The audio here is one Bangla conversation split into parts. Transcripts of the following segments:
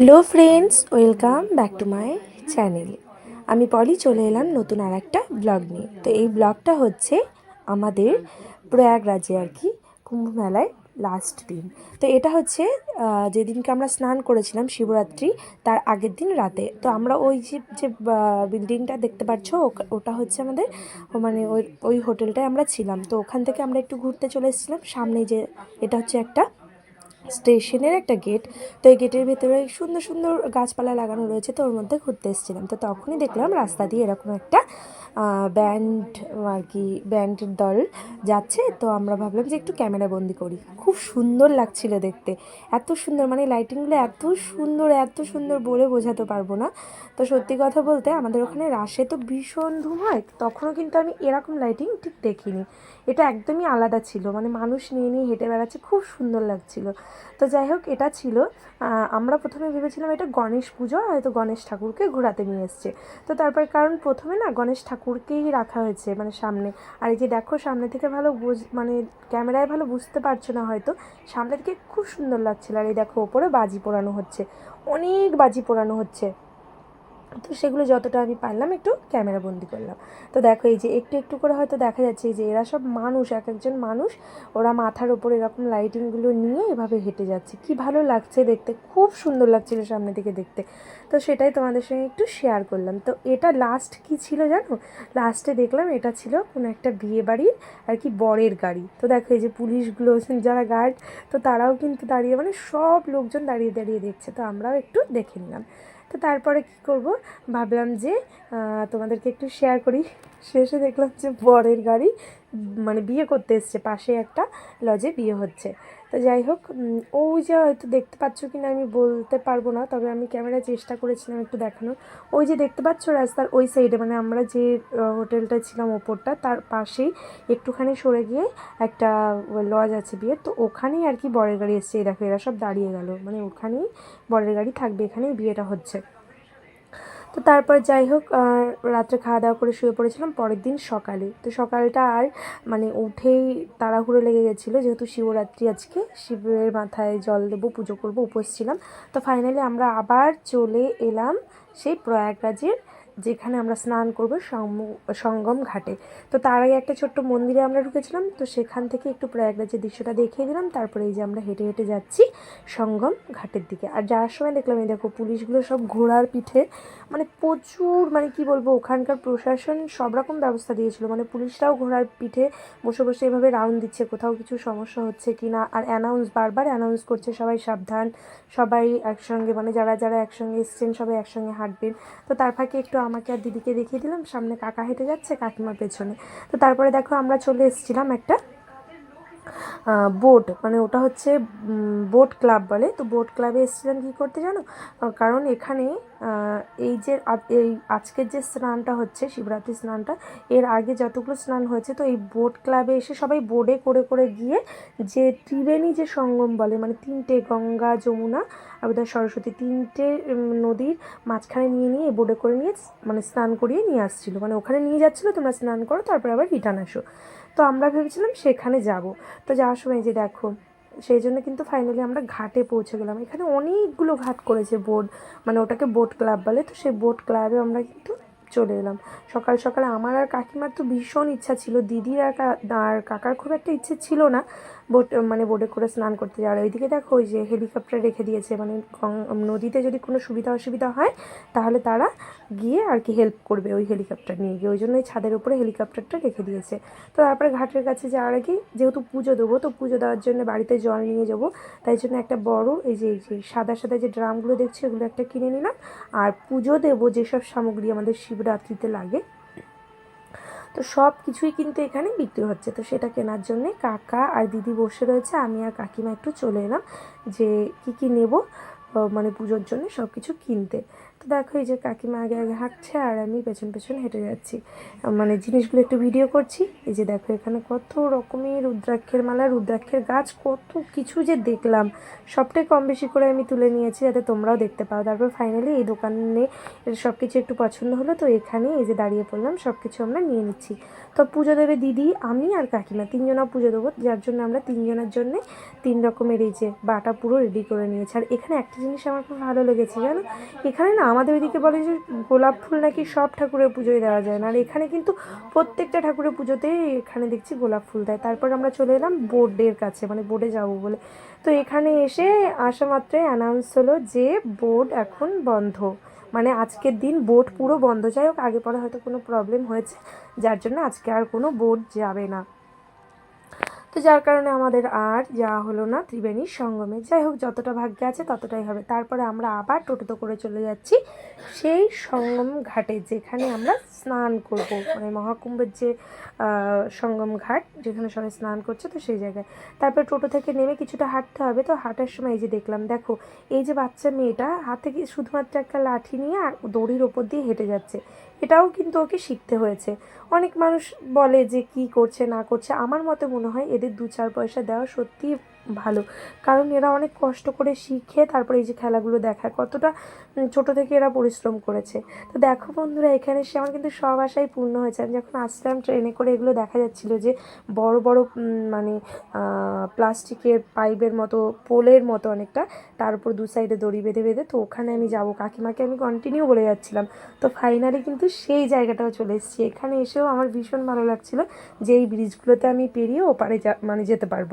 Hello friends welcome back to my channel আমি পলি চলে এলাম নতুন আর একটা ব্লগ নিয়ে। তো এই ব্লগটা হচ্ছে আমাদের প্রয়াগরাজে আর কি কুম্ভ মেলায় লাস্ট দিন। তো এটা হচ্ছে যেদিনকে আমরা স্নান করেছিলাম শিবরাত্রি, তার আগের দিন রাতে। তো আমরা ওই যে যে বিল্ডিংটা দেখতে পাচ্ছ ওটা হচ্ছে আমাদের মানে ওই ওই হোটেলটায় আমরা ছিলাম। তো ওখান থেকে আমরা একটু ঘুরতে চলে এসেছিলাম। সামনে যে, এটা হচ্ছে একটা স্টেশনের একটা গেট। তো এই গেটের ভেতরে সুন্দর সুন্দর গাছপালা লাগানো রয়েছে। তো ওর মধ্যে ঘুরতে এসেছিলাম। তো তখনই দেখলাম রাস্তা দিয়ে এরকম একটা ব্যান্ড আর কি ব্যান্ডের দল যাচ্ছে। তো আমরা ভাবলাম যে একটু ক্যামেরা বন্দি করি। খুব সুন্দর লাগছিল দেখতে। এত সুন্দর মানে লাইটিংগুলো এত সুন্দর এত সুন্দর বলে বোঝাতে পারব না। তো সত্যি কথা বলতে আমাদের ওখানে রাশে তো ভীষণ ধুম হয়। তখনও কিন্তু আমি এরকম লাইটিং ঠিক দেখিনি। এটা একদমই আলাদা ছিল। মানে মানুষ নিয়ে নিয়ে হেঁটে বেড়াচ্ছে, খুব সুন্দর লাগছিল। তো যাই হোক, এটা ছিল। আমরা প্রথমে ভেবেছিলাম এটা গণেশ পুজো হয়তো গণেশ ঠাকুরকে ঘোরাতে নিয়ে এসছে। তো তারপর কারণ প্রথমে না গণেশ ঠাকুরকেই রাখা হয়েছে মানে সামনে। আর এই যে দেখো, সামনে থেকে ভালো বুঝ মানে ক্যামেরায় ভালো বুঝতে পারছ না হয়তো। সামনে থেকে খুব সুন্দর লাগছিল। আর এই দেখো, ওপরে বাজি পোড়ানো হচ্ছে। অনেক বাজি পোড়ানো হচ্ছে। তো সেগুলো যতটা আমি পারলাম একটু ক্যামেরা বন্দি করলাম। তো দেখো এই যে একটু একটু করে হয়তো দেখা যাচ্ছে যে এরা সব মানুষ, এক একজন মানুষ, ওরা মাথার ওপর এরকম লাইটিংগুলো নিয়ে এভাবে হেঁটে যাচ্ছে। কি ভালো লাগছে দেখতে, খুব সুন্দর লাগছিল সামনে থেকে দেখতে। তো সেটাই তোমাদের সঙ্গে একটু শেয়ার করলাম। তো এটা লাস্ট কি ছিল জানো? লাস্টে দেখলাম এটা ছিল কোনো একটা বিয়ে বাড়ির আর কি বরের গাড়ি। তো দেখো এই যে পুলিশগুলো যারা গার্ড তো তারাও কিন্তু দাঁড়িয়ে মানে সব লোকজন দাঁড়িয়ে দাঁড়িয়ে দেখছে। তো আমরাও একটু দেখে নিলাম। তো তারপরে কি করব? ভাবলাম যে তোমাদেরকে একটু শেয়ার করি। শেষে দেখলাম যে বরের গাড়ি। মানে বিয়ে করতে এসছে, পাশে একটা লজে বিয়ে হচ্ছে। তো যাই হোক ওই যে হয়তো দেখতে পাচ্ছ কি না আমি বলতে পারব না, তবে আমি ক্যামেরায় চেষ্টা করেছিলাম একটু দেখানোর। ওই যে দেখতে পাচ্ছ রাস্তার ওই সাইডে মানে আমরা যে হোটেলটা ছিলাম ওপরটা, তার পাশেই একটুখানি সরে গিয়ে একটা লজ আছে বিয়ে, তো ওখানেই আর কি বরের গাড়ি এসছে। দেখো, এরা সব দাঁড়িয়ে গেল মানে ওখানেই বরের গাড়ি থাকবে, এখানেই বিয়েটা হচ্ছে। তো তারপর যাই হোক রাত্রে খাওয়া দাওয়া করে শুয়ে পড়েছিলাম, পরের দিন সকালে। তো সকালটা আর মানে উঠেই তাড়াহুড়ো লেগে গেছিল, যেহেতু শিবরাত্রি আজকে, শিবের মাথায় জল দেবো, পুজো করব, উপোস ছিলাম। তো ফাইনালি আমরা আবার চলে এলাম সেই প্রয়াগরাজের যেখানে আমরা স্নান করব সঙ্গম ঘাটে। তো তার আগে একটা ছোট্ট মন্দিরে আমরা ঢুকেছিলাম, তো সেখান থেকে একটু প্রয়াগরাজের দৃশ্যটা দেখিয়ে দিলাম তারপরে এই যে আমরা হেঁটে হেঁটে যাচ্ছি সঙ্গম ঘাটের দিকে। আর যাওয়ার সময় দেখলাম, এই দেখো পুলিশগুলো সব ঘোড়ার পিঠে মানে প্রচুর মানে কি বলব, ওখানকার প্রশাসন সব রকম ব্যবস্থা দিয়েছিল। মানে পুলিশরাও ঘোড়ার পিঠে বসে বসে এভাবে রাউন্ড দিচ্ছে, কোথাও কিছু সমস্যা হচ্ছে কি না, আর অ্যানাউন্স বারবার অ্যানাউন্স করছে সবাই সাবধান, সবাই একসঙ্গে মানে যারা যারা একসঙ্গে এসছেন সবাই একসঙ্গে হাঁটবেন। তো তার ফাঁকে একটু আমাকে আর দিদিকে দেখিয়ে দিলাম, সামনে কাকা হেঁটে যাচ্ছে, কাকিমার পেছনে। তো তারপরে দেখো আমরা চলে এসেছিলাম একটা বোট মানে ওটা হচ্ছে বোট ক্লাব বলে। তো বোট ক্লাবে এসেছিলাম কী করতে জানো? কারণ এখানে এই যে এই আজকের যে স্নানটা হচ্ছে, শিবরাত্রি স্নানটা, এর আগে যতগুলো স্নান হয়েছে, তো এই বোট ক্লাবে এসে সবাই বোর্ডে করে করে গিয়ে যে ত্রিবেণী যে সঙ্গম বলে মানে তিনটে গঙ্গা যমুনা আর সরস্বতী, তিনটে নদীর মাঝখানে নিয়ে নিয়ে বোর্ডে করে নিয়ে মানে স্নান করিয়ে নিয়ে আসছিল। মানে ওখানে নিয়ে যাচ্ছিল, তোমরা স্নান করো, তারপরে আবার রিটার্ন আসো। তো আমরা ভেবেছিলাম সেখানে যাব। তো যাওয়ার সময় যে দেখো, সেই জন্য কিন্তু ফাইনালি আমরা ঘাটে পৌঁছে গেলাম। এখানে অনেকগুলো ঘাট করেছে বোট মানে ওটাকে বোট ক্লাব বলে। তো সেই বোট ক্লাবে আমরা কিন্তু চলে এলাম। সকাল সকালে আমার আর কাকিমার তো ভীষণ ইচ্ছা ছিল। দিদির আর আর কাকার খুব একটা ইচ্ছে ছিল না। বোট মানে বোটে করে স্নান করতে যাওয়ার। ওইদিকে দেখো ওই যে হেলিকপ্টার রেখে দিয়েছে। মানে নদীতে যদি কোনো সুবিধা অসুবিধা হয়, তাহলে তারা গিয়ে আর কি হেল্প করবে ওই হেলিকপ্টার নিয়ে গিয়ে। ওই জন্য ওই ছাদের উপরে হেলিকপ্টারটা রেখে দিয়েছে। তো তারপরে ঘাটের কাছে যাওয়ার আগে যেহেতু পুজো দেবো, তো পুজো দেওয়ার জন্য বাড়িতে জল নিয়ে যাব। তাই জন্য একটা বড় এই যে এই যে সাদা সাদা যে ড্রামগুলো দেখছি এগুলো একটা কিনে নিলাম। আর পুজো দেবো যেসব সামগ্রী আমাদের শিবরাত্রিতে লাগে। তো সব কিছুই কিন্তু এখানে বিক্রি হচ্ছে। তো সেটা কেনার জন্যে কাকা আর দিদি বসে রয়েছে। আমি আর কাকিমা একটু চলে এলাম যে কি কি নেব। মানে পুজোর জন্য সব কিছু কিনতে। তো দেখো এই যে কাকিমা আগে আগে হাঁটছে আর আমি পেছন পেছন হেঁটে যাচ্ছি। মানে জিনিসগুলো একটু ভিডিও করছি। এই যে দেখো এখানে কত রকমের রুদ্রাক্ষের মালা, রুদ্রাক্ষের গাছ, কত কিছু যে দেখলাম। সবটাই কম বেশি করে আমি তুলে নিয়েছি যাতে তোমরাও দেখতে পাও। তারপর ফাইনালি এই দোকানে সব কিছু একটু পছন্দ হলো, তো এখানে এই যে দাঁড়িয়ে পড়লাম সব কিছু আমরা নিয়ে নিচ্ছি। তো পুজো দেবে দিদি, আমি আর কাকিমা তিনজনা পুজো দেবো। যার জন্য আমরা তিনজনের জন্য তিন রকমের এই যে বাটা পুরো রেডি করে নিয়েছি। আর এখানে একটা জিনিস আমার খুব ভালো লেগেছে, জানো? এখানে না আমাদের ওইদিকে বলে যে গোলাপ ফুল নাকি সব ঠাকুরের পুজোয় দেওয়া যায় না। আর এখানে কিন্তু প্রত্যেকটা ঠাকুরের পুজোতেই এখানে দেখছি গোলাপ ফুল দেয়। তারপর আমরা চলে এলাম বোর্ডের কাছে মানে বোর্ডে যাব বলে। তো এখানে এসে আসা মাত্রই অ্যানাউন্স হলো যে বোর্ড এখন বন্ধ। মানে আজকের দিন বোট পুরো বন্ধ। যাই হোক, আগে পরে হয়তো কোনো প্রবলেম হয়েছে, যার জন্য আজকে আর কোনো বোট যাবে না। তো যার কারণে আমাদের আর যাওয়া হলো না ত্রিবেণীর সঙ্গমে। যাই হোক, যতটা ভাগ্যে আছে ততটাই হবে। তারপরে আমরা আবার টোটোতে করে চলে যাচ্ছি সেই সঙ্গম ঘাটে, যেখানে আমরা স্নান করব। মানে মহাকুম্ভের যে সঙ্গম ঘাট, যেখানে সবাই স্নান করছে তো সেই জায়গায়। তারপর টোটো থেকে নেমে কিছুটা হাঁটতে হবে তো হাঁটার সময় এই যে দেখলাম, দেখো, এই যে বাচ্চা মেয়েটা হাতে শুধুমাত্র একটা লাঠি নিয়ে আর দড়ির ওপর দিয়ে হেঁটে যাচ্ছে। এটাও কিন্তু ওকে শিখতে হয়েছে। অনেক মানুষ বলে যে কি করছে, না করছে, আমার মতে মনে হয় এদের দু চার পয়সা দেওয়া সত্যিই ভালো। কারণ এরা অনেক কষ্ট করে শিখে তারপরে এই যে খেলাগুলো দেখায়, কতটা ছোট থেকে এরা পরিশ্রম করেছে। তো দেখো বন্ধুরা, এখানে এসে আমার কিন্তু সব আশাই পূর্ণ হয়েছে। আমি যখন আসলাম ট্রেনে করে এগুলো দেখা যাচ্ছিল যে বড় বড় মানে প্লাস্টিকের পাইপের মতো, পোলের মতো অনেকটা, তার উপর দু সাইডে দড়ি বেঁধে বেঁধে তো ওখানে আমি যাব। কাকিমাকে আমি কন্টিনিউ বলে যাচ্ছিলাম। তো ফাইনালি কিন্তু সেই জায়গাটাও চলে এসেছি। এখানে এসেও আমার ভীষণ ভালো লাগছিল যে এই ব্রিজগুলোতে আমি পেরিয়ে ওপারে যা মানে যেতে পারব।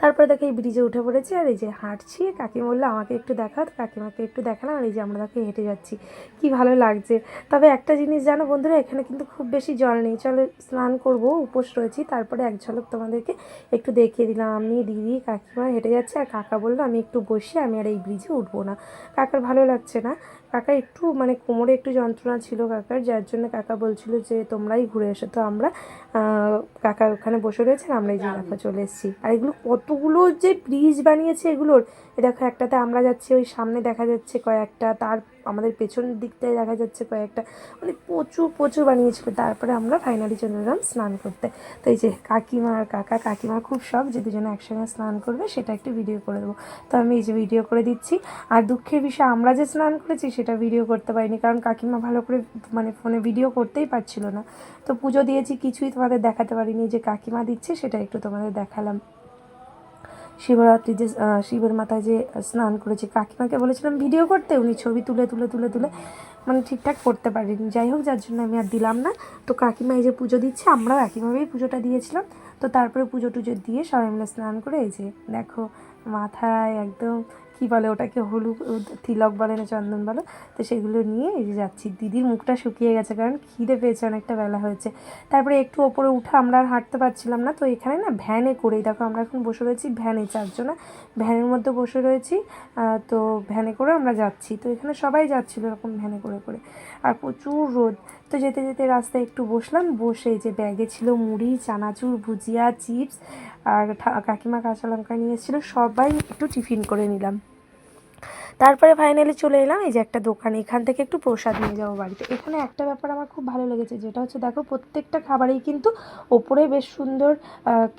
তারপরে দেখো এই ব্রিজে উঠে পড়েছি আর এই যে হাঁটছি। কাকিমা বলল আমাকে একটু দেখাও তো কাকিমাকে একটু দেখালাম আর এই যে আমরা দেখো হেঁটে যাচ্ছি। কি ভালো লাগছে। তবে একটা জিনিস জানো বন্ধুরা এখানে কিন্তু খুব বেশি জল নেই। চলো স্নান করব উপোস রয়েছি তারপরে এক ঝলক তোমাদেরকে একটু দেখিয়ে দিলাম। আমি দিদি কাকিমা হেঁটে যাচ্ছে আর কাকা বলল আমি একটু বসি আমি আর এই ব্রিজে উঠবো না। কাকার ভালো লাগছে না। কাকা একটু মানে কোমরে একটু যন্ত্রণা ছিল কাকার যার জন্য কাকা বলছিল যে তোমরাই ঘুরে এসো। তো আমরা কাকা ওখানে বসে রয়েছে আর আমরা এই যে দেখো চলে এসেছি। আর এগুলো কতগুলো যে ব্রিজ বানিয়েছে এগুলোর দেখো একটাতে আমরা যাচ্ছি, ওই সামনে দেখা যাচ্ছে কয়েকটা, তার আমাদের পেছনের দিকটায় দেখা যাচ্ছে কয়েকটা মানে প্রচুর প্রচুর বানিয়েছিল। তারপরে আমরা ফাইনালি চলে এলাম স্নান করতে। তো এই যে কাকিমা আর কাকা, কাকিমার খুব শখ যে দুজনে একসঙ্গে স্নান করবে, সেটা একটু ভিডিও করে দেবো। তো আমি এই যে ভিডিও করে দিচ্ছি। আর দুঃখের বিষয়, আমরা যে স্নান করেছি, সেটা ভিডিও করতে পারিনি, কারণ কাকিমা ভালো করে মানে ফোনে ভিডিও করতেই পারছিল না। তো পুজো দিয়েছি, কিছুই তোমাদের দেখাতে পারিনি, যে কাকিমা দিচ্ছে, সেটা একটু তোমাদের দেখালাম। শিবরাত্রি যে শিবের মাথায় যে স্নান করেছে, কাকিমাকে বলেছিলাম ভিডিও করতে, উনি ছবি তুলে তুলে তুলে তুলে মানে ঠিকঠাক করতে পারিনি। যাই হোক, যার জন্য আমি আর দিলাম না। তো কাকিমা এই যে পুজো দিচ্ছে, আমরাও একইভাবেই পুজোটা দিয়েছিলাম। তো তারপরে পুজো টুজো দিয়ে সবাই মিলে স্নান করে এই যে, দেখো, মাথায় একদম কী বলে ওটাকে হলুদ তিলক বলে না চন্দন বলে, তো সেগুলো নিয়ে যাচ্ছি। দিদির মুখটা শুকিয়ে গেছে কারণ খিদে পেয়েছে, অনেকটা বেলা হয়েছে। তারপরে একটু ওপরে উঠে আমরা আর হাঁটতে পারছিলাম না, তো এখানে না ভ্যানে করেই, দেখো আমরা এখন বসে রয়েছি ভ্যানে চারজনা। ভ্যানের মধ্যে বসে রয়েছি তো ভ্যানে করে আমরা যাচ্ছি। তো এখানে সবাই যাচ্ছিল এরকম ভ্যানে করে করে। আর প্রচুর রোদ। তো যেতে যেতে রাস্তায় একটু বসলাম, বসে যে ব্যাগে ছিল মুড়ি, চানাচুর, ভুজিয়া, চিপস, আর কাকিমা কাঁচা লঙ্কা নিয়ে এসেছিল, সবাই একটু টিফিন করে নিলাম। তারপরে ফাইনালি চলে এলাম, এই যে একটা দোকান। এখান থেকে একটু প্রসাদ নিয়ে যাব বাড়িতে। এখানে একটা ব্যাপার আমার খুব ভালো লেগেছে, যেটা হচ্ছে দেখো, প্রত্যেকটা খাবারেই কিন্তু ওপরে বেশ সুন্দর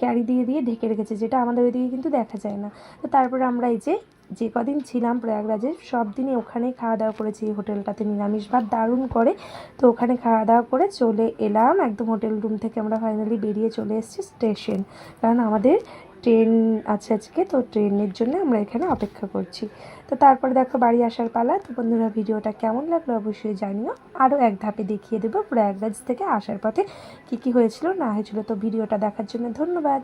ক্যারি দিয়ে দিয়ে ঢেকে রেখেছে, যেটা আমাদের ওইদিকে কিন্তু দেখা যায় না। তো তারপরে আমরা এই যে যে কদিন ছিলাম প্রয়াগরাজে সব দিনই ওখানেই খাওয়া দাওয়া করেছি। এই হোটেলটাতে নিরামিষ ভাত দারুণ করে, তো ওখানে খাওয়া দাওয়া করে চলে এলাম। একদম হোটেল রুম থেকে আমরা ফাইনালি বেরিয়ে চলে এসেছি স্টেশন। কারণ আমাদের ট্রেন আছে আজকে, তো ট্রেনের জন্য আমরা এখানে অপেক্ষা করছি। তো তারপরে দেখো বাড়ি আসার পালা। তো বন্ধুরা, ভিডিওটা কেমন লাগল অবশ্যই জানিও। আরও এক ধাপে দেখিয়ে দেবো প্রয়াগরাজ থেকে আসার পথে কি কি হয়েছিল, না হয়েছিল। তো ভিডিওটা দেখার জন্য ধন্যবাদ।